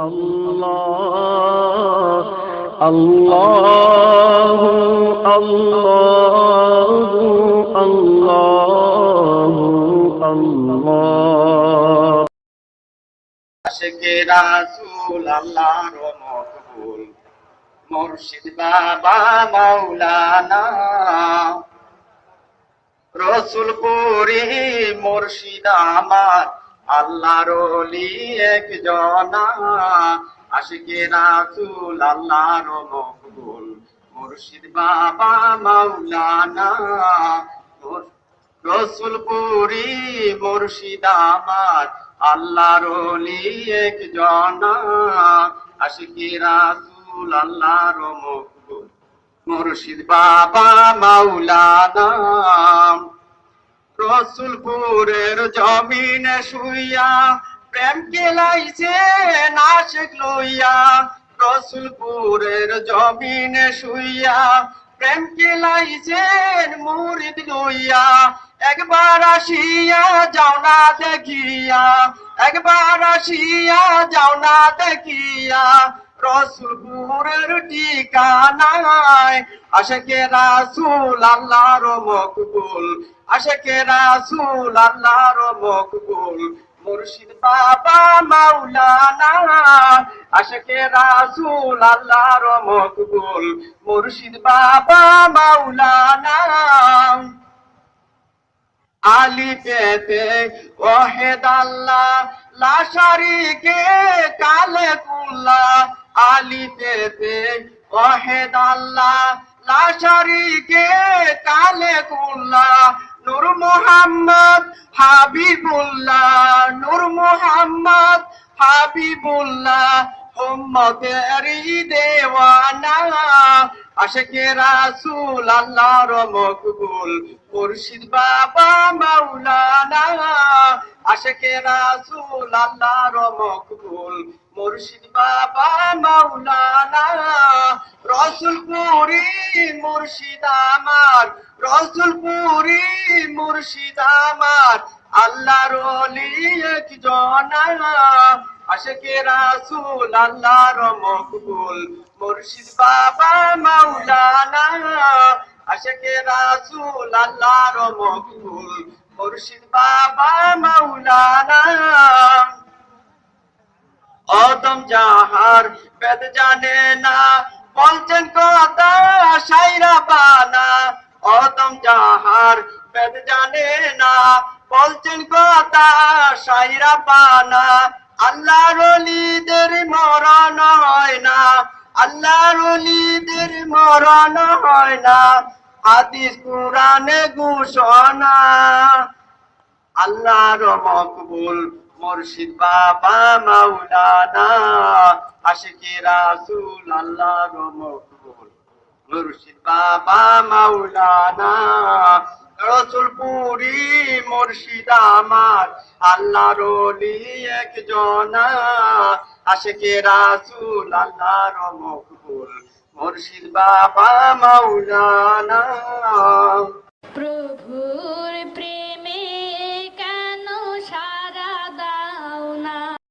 الله الله الله الله الله আশেকে রাসূল আল্লাহর মকবুল মুর্শিদ বাবা মাওলানা রসুলপুরি মুর্শিদ আমার আল্লাহর অলি একজনা আশেকে রাসূল আল্লাহর মকবুল। মুর্শিদ বাবা মাওলানা রসুলপুরি মুর্শিদ আমার। আল্লাহর অলি একজনা আশিকি রাসূল আল্লাহর মকবুল। মুর্শিদ বাবা মাওলানা রসুলপুরের জমিনে শুইয়া প্রেম কেলাইছে, নাশক লইয়া। রসুলপুরের জমিনে শুইয়া প্রেম কেলাইছেন, মুরিদ লইয়া। একবার আসিয়া যাও না দেখিয়া, একবার আসিয়া যাও না দেখিয়া। রসুলপুরের ঠিকানায়। রাসুল আল্লাহর মকবুল। রাসুল আল্লাহর মকবুল। মুর্শিদ বাবা মাওলানা। আশেকে রাসুল আল্লাহর মকবুল। মুর্শিদ বাবা মাওলানা। আলি পেতে ওহেদ আল্লাহ লাশারিকে কালে কুল্লা আলি পেতে ওহেদ আল্লাহ লাশারিকে কালে কুল্লা, নূর মোহাম্মদ হাবিবুল্লাহ, নূর মোহাম্মদ হাবিবুল্লাহ, উম্মতেরি দেওয়ানা আশেকে রাসূল আল্লাহর মকবুল মুর্শিদ বাবা মাওলানা। আশেকে রাসূল আল্লাহর মকবুল মুর্শিদ বাবা মাওলানা। রসুলপুরি মুর্শিদ আমার, রসুলপুরি মুর্শিদ আমার। আল্লাহর একজনা। আশেকে রাসূল আল্লাহর মকবুল মুর্শিদ বাবা মাওলানা। আশেকে রাসূল আল্লাহর মকবুল মুর্শিদ বাবা মাওলানা। অদম যাহার বেদ জানে না, বলছেন কথা সাইরা বানা। অদম যাহার বেদ জানে না, বলছেন কথা সাইরা পানা আল্লাহর অলিদের মরণ হয় না, আল্লাহর মরণ হয় না। হাদিস কুরআনে ঘোষণা, আল্লাহর মকবুল মুর্শিদ বাবা মাওলানা আশিকি রাসূল আল্লাহর মকবুল মুর্শিদ বাবা মাওলানা রসুলপুরি মুর্শিদ আমার আল্লাহর অলি একজনা। আশিকি রাসুল আল্লাহর মকবুল মুর্শিদ বাবা মাওলানা। প্রেম